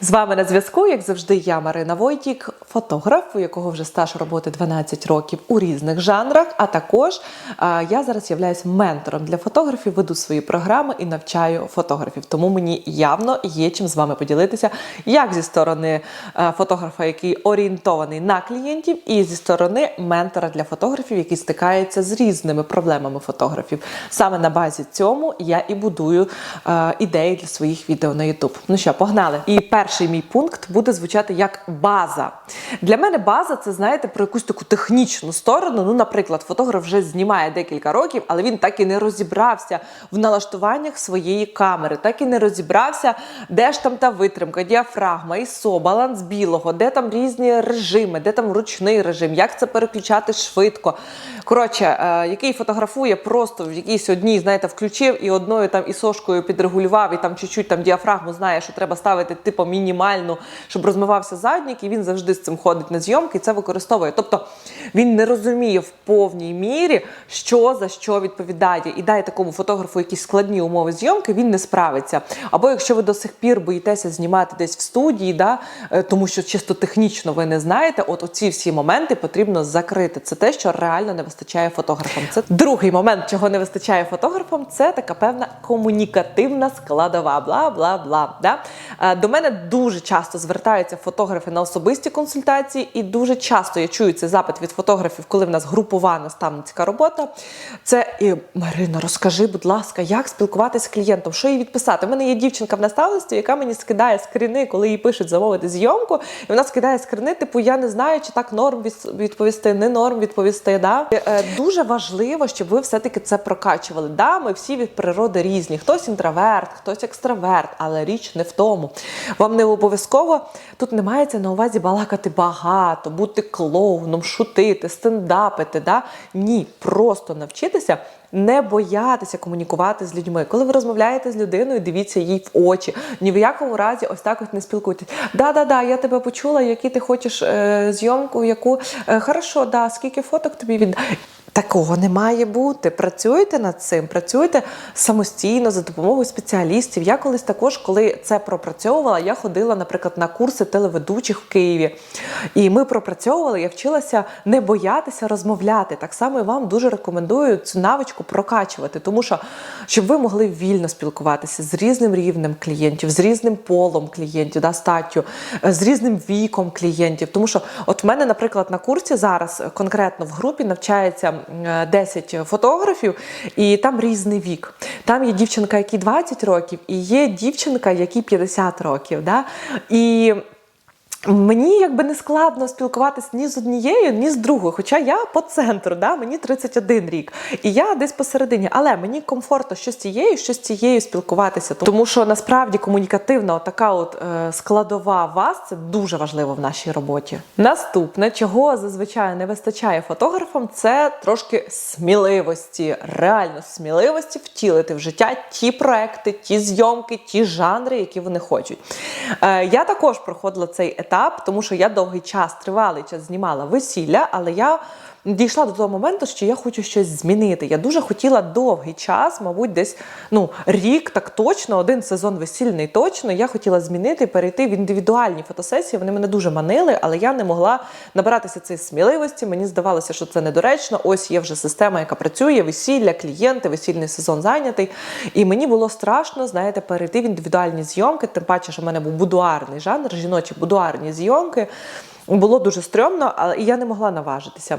З вами на зв'язку, як завжди, я Марина Войтік, фотограф, у якого вже стаж роботи 12 років у різних жанрах. А також я зараз являюсь ментором для фотографів, веду свої програми і навчаю фотографів. Тому мені явно є чим з вами поділитися, як зі сторони фотографа, який орієнтований на клієнтів, і зі сторони ментора для фотографів, який стикається з різними проблемами фотографів. Саме на базі цьому я і будую ідеї для своїх відео на YouTube. Ну що, погнали. І перший мій пункт буде звучати як база. Для мене база це знаєте про якусь таку технічну сторону. Ну, наприклад, фотограф вже знімає декілька років, але він так і не розібрався в налаштуваннях своєї камери, так і не розібрався, де ж там та витримка, діафрагма, ISO, баланс білого, де там різні режими, де там ручний режим, як це переключати швидко. Коротше, е, який фотографує просто в якійсь одній, знаєте, включив і одною там ісошкою підрегулював, і там чуть-чуть там діафрагму знає, що треба ставити типу мінімальну, щоб розмивався заднік, і він завжди з цим ходить на зйомки і це використовує. Тобто він не розуміє в повній мірі, що за що відповідає. І дай такому фотографу якісь складні умови зйомки, він не справиться. Або якщо ви до сих пір боїтеся знімати десь в студії, да, е, тому що чисто технічно ви не знаєте, от оці всі моменти потрібно закрити. Це те, що реально не вистачає фотографам. Це другий момент, чого не вистачає фотографам, це така певна комунікативна складова. Бла бла бла. Да? Е, До мене дуже часто звертаються фотографи на особисті консультації, і дуже часто я чую цей запит від фотографів, коли в нас групова наставницька робота. Це і Марина, розкажи, будь ласка, як спілкуватися з клієнтом, що їй відписати. У мене є дівчинка в наставництві, яка мені скидає скріни, коли їй пишуть замовити зйомку, і вона скидає скріни, типу, я не знаю, чи так норм відповісти, не норм відповісти. Да? Е, Дуже важливо, щоб ви все-таки це прокачували. Да, ми всі від природи різні. Хтось інтроверт, хтось екстраверт, але річ не в тому. Вам не обов'язково тут не мається на увазі балакати багато, бути клоуном, шутити, стендапити. Да? Ні, просто навчитися. Не боятися комунікувати з людьми. Коли ви розмовляєте з людиною, дивіться їй в очі. Ні в якому разі ось так от не спілкуйтесь. Да, да, да, я тебе почула, які ти хочеш е, зйомку, яку е, хорошо, да, скільки фоток тобі від. Такого не має бути. Працюйте над цим, працюйте самостійно за допомогою спеціалістів. Я колись також, коли це пропрацьовувала, я ходила, наприклад, на курси телеведучих в Києві. І ми пропрацьовували, я вчилася не боятися розмовляти. Так само і вам дуже рекомендую цю навичку прокачувати, тому що щоб ви могли вільно спілкуватися з різним рівнем клієнтів, з різним полом клієнтів, да, статтю, е, з різним віком клієнтів. Тому що, от в мене, наприклад, на курсі зараз е, конкретно в групі навчається 10 фотографів, і там різний вік. Там є дівчинка, якій 20 років, і є дівчинка, якій 50 років. Да? І Мені якби не складно спілкуватися ні з однією, ні з другою. Хоча я по центру, да, мені 31 рік, і я десь посередині. Але мені комфортно що з цією, що з цією спілкуватися. Тому що насправді комунікативна така от е, складова вас це дуже важливо в нашій роботі. Наступне, чого зазвичай не вистачає фотографам, це трошки сміливості, реально сміливості втілити в життя ті проекти, ті зйомки, ті жанри, які вони хочуть. Е, я також проходила цей етап, тому що я довгий час, тривалий час знімала весілля, але я дійшла до того моменту, що я хочу щось змінити. Я дуже хотіла довгий час, мабуть, десь ну, рік, так точно, один сезон весільний точно. Я хотіла змінити, перейти в індивідуальні фотосесії. Вони мене дуже манили, але я не могла набиратися цієї сміливості. Мені здавалося, що це недоречно. Ось є вже система, яка працює, весілля, клієнти, весільний сезон зайнятий. І мені було страшно, знаєте, перейти в індивідуальні зйомки, тим паче, що в мене був будуарний жанр, жіночі будуарні зйомки. Було дуже стрьомно, але я не могла наважитися.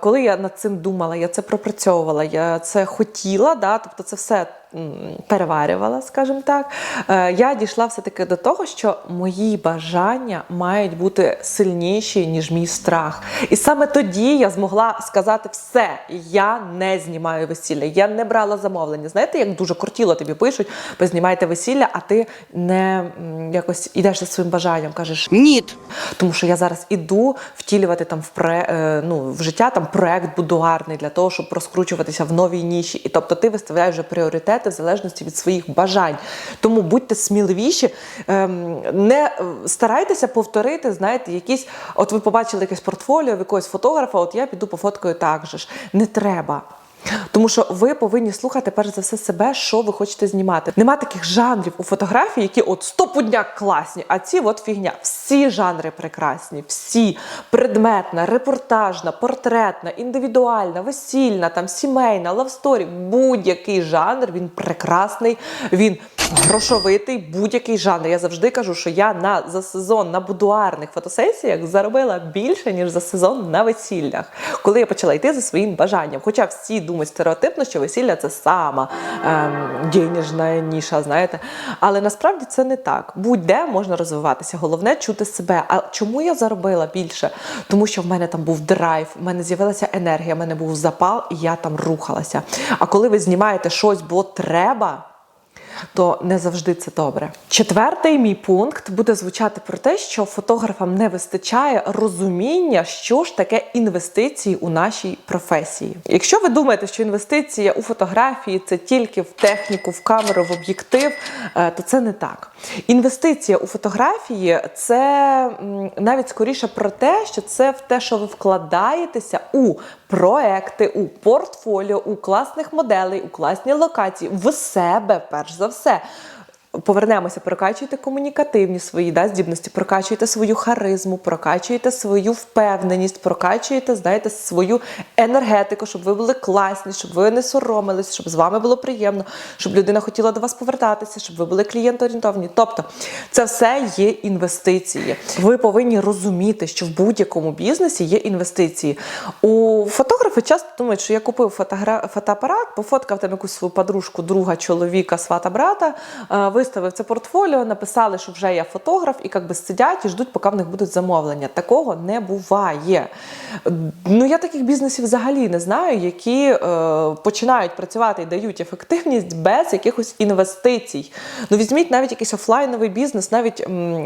Коли я над цим думала, я це пропрацьовувала, я це хотіла, да, тобто це все переварювала, скажімо так. е, Я дійшла все-таки до того, що мої бажання мають бути сильніші, ніж мій страх. І саме тоді я змогла сказати все, я не знімаю весілля, я не брала замовлення. Знаєте, як дуже кортіло тобі пишуть, ви знімаєте весілля, а ти не якось ідеш за своїм бажанням, кажеш Ніт. тому що я зараз іду втілювати там в пре, е, ну, в життя там проект будуарний для того, щоб розкручуватися в новій ніші. І тобто ти виставляєш вже пріоритети в залежності від своїх бажань. Тому будьте сміливіші, ем, не е, старайтеся повторити, знаєте, якісь. От ви побачили якесь портфоліо в якогось фотографа, от я піду пофоткаю так же ж. Не треба. Тому що ви повинні слухати перш за все себе, що ви хочете знімати. Нема таких жанрів у фотографії, які от стопудняк класні, а ці от фігня. Всі жанри прекрасні, всі предметна, репортажна, портретна, індивідуальна, весільна, там сімейна, лавсторі. Будь-який жанр він прекрасний, він грошовитий, будь-який жанр. Я завжди кажу, що я на за сезон на будуарних фотосесіях заробила більше ніж за сезон на весіллях, коли я почала йти за своїм бажанням. Хоча всі думають стереотипно, що весілля це сама ем, денежна ніша, знаєте. Але насправді це не так. Будь-де можна розвиватися. Головне чути себе. А чому я заробила більше? Тому що в мене там був драйв, в мене з'явилася енергія, в мене був запал, і я там рухалася. А коли ви знімаєте щось, бо треба то не завжди це добре. Четвертий мій пункт буде звучати про те, що фотографам не вистачає розуміння, що ж таке інвестиції у нашій професії. Якщо ви думаєте, що інвестиція у фотографії це тільки в техніку, в камеру, в об'єктив, е, то це не так. Інвестиція у фотографії це навіть скоріше про те, що це в те, що ви вкладаєтеся у проекти, у портфоліо, у класних моделей, у класні локації, в себе, перш за все. Повернемося, прокачуйте комунікативні свої да, здібності, прокачуйте свою харизму, прокачуйте свою впевненість, прокачуйте, знаєте, свою енергетику, щоб ви були класні, щоб ви не соромились, щоб з вами було приємно, щоб людина хотіла до вас повертатися, щоб ви були клієнтоорієнтовані. Тобто, це все є інвестиції. Ви повинні розуміти, що в будь-якому бізнесі є інвестиції. У фотографи часто думають, що я купив фотогра... фотоапарат, пофоткав там якусь свою подружку, друга, чоловіка, свата, брата, е, виставив це портфоліо, написали, що вже я фотограф, і як би сидять і ждуть, поки в них будуть замовлення. Такого не буває. Ну я таких бізнесів взагалі не знаю, які е, починають працювати і дають ефективність без якихось інвестицій. Ну візьміть навіть якийсь офлайновий бізнес, навіть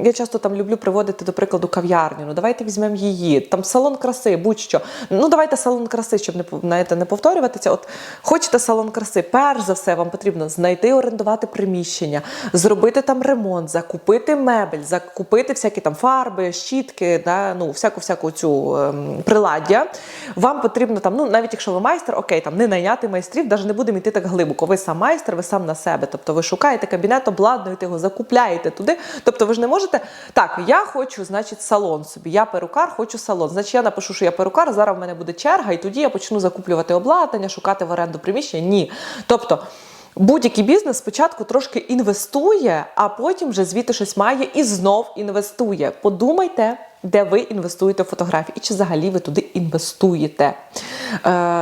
я часто там люблю приводити до прикладу кав'ярню. Ну давайте візьмемо її, там салон краси, будь-що. Ну давайте салон краси, щоб не знаєте, не повторюватися. От хочете салон краси, перш за все вам потрібно знайти орендувати приміщення, зробити там ремонт, закупити мебель, закупити всякі там фарби, щітки, да, ну всяку всяку цю ем, приладдя. Вам потрібно там, ну навіть якщо ви майстер, окей, там не найняти майстрів, навіть не будемо йти так глибоко. Ви сам майстер, ви сам на себе. Тобто ви шукаєте кабінет, обладнуєте його, закупляєте туди. Тобто ви ж не можете. Так, я хочу, значить, салон собі. Я перукар, хочу салон. Значить, я напишу, що я перукар, зараз в мене буде черга, і тоді я почну закуплювати обладнання, шукати в оренду приміщення. Ні. Тобто. Будь-який бізнес спочатку трошки інвестує, а потім вже звідти щось має і знов інвестує. Подумайте, де ви інвестуєте в фотографії, і чи взагалі ви туди інвестуєте. Е,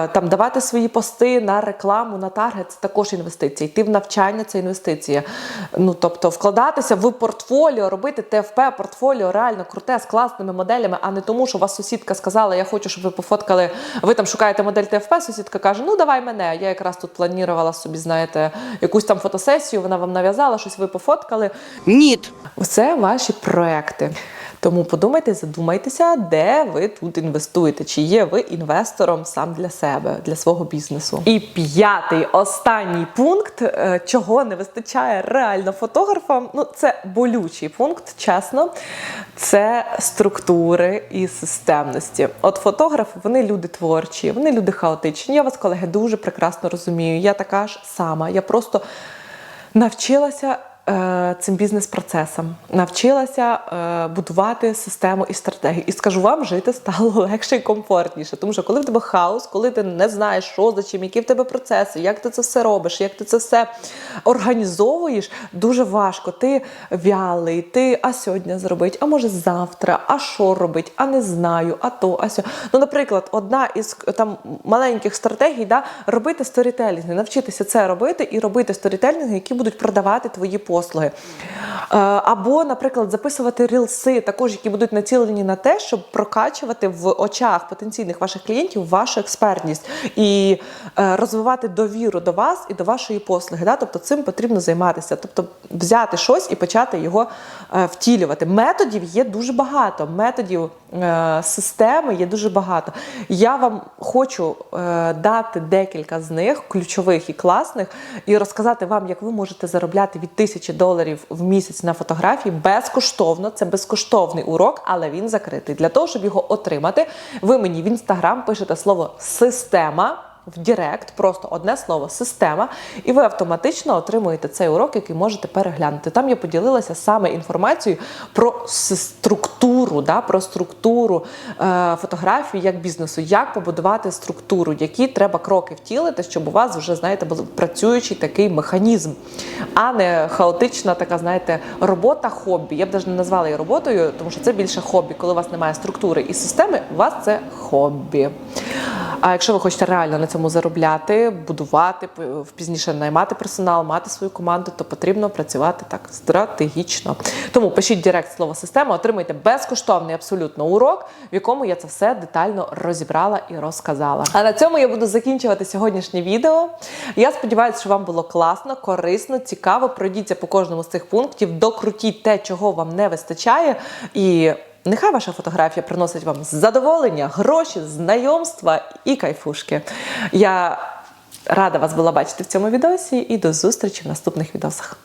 там давати свої пости на рекламу, на таргет це також інвестиція. Йти в навчання це інвестиція. Ну тобто вкладатися в портфоліо, робити ТФП, портфоліо реально круте з класними моделями, а не тому, що вас сусідка сказала, я хочу, щоб ви пофоткали. Ви там шукаєте модель ТФП. Сусідка каже: Ну давай мене. Я якраз тут планувала собі, знаєте, якусь там фотосесію. Вона вам нав'язала, щось ви пофоткали. Нет. Це ваші проекти. Тому подумайте, задумайтеся, де ви тут інвестуєте, чи є ви інвестором сам для себе, для свого бізнесу. І п'ятий, останній пункт, е, чого не вистачає реально фотографам. Ну, це болючий пункт, чесно. Це структури і системності. От фотографи, вони люди творчі, вони люди хаотичні. Я вас, колеги, дуже прекрасно розумію. Я така ж сама. Я просто навчилася цим бізнес-процесам, навчилася е, будувати систему і стратегію. І скажу вам, жити стало легше і комфортніше. Тому що коли в тебе хаос, коли ти не знаєш, що за чим, які в тебе процеси, як ти це все робиш, як ти це все організовуєш, дуже важко. Ти вялий, ти а сьогодні зробить, а може завтра, а що робить, а не знаю, а то, а сьо. Ну, наприклад, одна із там маленьких стратегій, да, робити сторітелінги, навчитися це робити і робити сторітелінги, які будуть продавати твої послуги. Е, Або, наприклад, записувати рілси, також які будуть націлені на те, щоб прокачувати в очах потенційних ваших клієнтів вашу експертність і е, розвивати довіру до вас і до вашої послуги. Тобто цим потрібно займатися, тобто взяти щось і почати його е, втілювати. Методів є дуже багато. Методів системи є дуже багато. Я вам хочу дати декілька з них, ключових і класних, і розказати вам, як ви можете заробляти від тисячі доларів в місяць на фотографії безкоштовно. Це безкоштовний урок, але він закритий. Для того, щоб його отримати, ви мені в інстаграм пишете слово система. В Директ, просто одне слово система, і ви автоматично отримуєте цей урок, який можете переглянути. Там я поділилася саме інформацією про структуру, да, про структуру е, фотографії як бізнесу, як побудувати структуру, які треба кроки втілити, щоб у вас вже знаєте був працюючий такий механізм, а не хаотична така, знаєте, робота хобі. Я б навіть не назвала її роботою, тому що це більше хобі. Коли у вас немає структури і системи, у вас це хобі. А якщо ви хочете реально на цьому заробляти, будувати, пізніше наймати персонал, мати свою команду, то потрібно працювати так стратегічно. Тому пишіть директ слово система, отримайте безкоштовний абсолютно урок, в якому я це все детально розібрала і розказала. А на цьому я буду закінчувати сьогоднішнє відео. Я сподіваюся, що вам було класно, корисно, цікаво. Пройдіться по кожному з цих пунктів, докрутіть те, чого вам не вистачає, і Нехай ваша фотографія приносить вам задоволення, гроші, знайомства і кайфушки. Я рада вас була бачити в цьому відосі і до зустрічі в наступних відосах.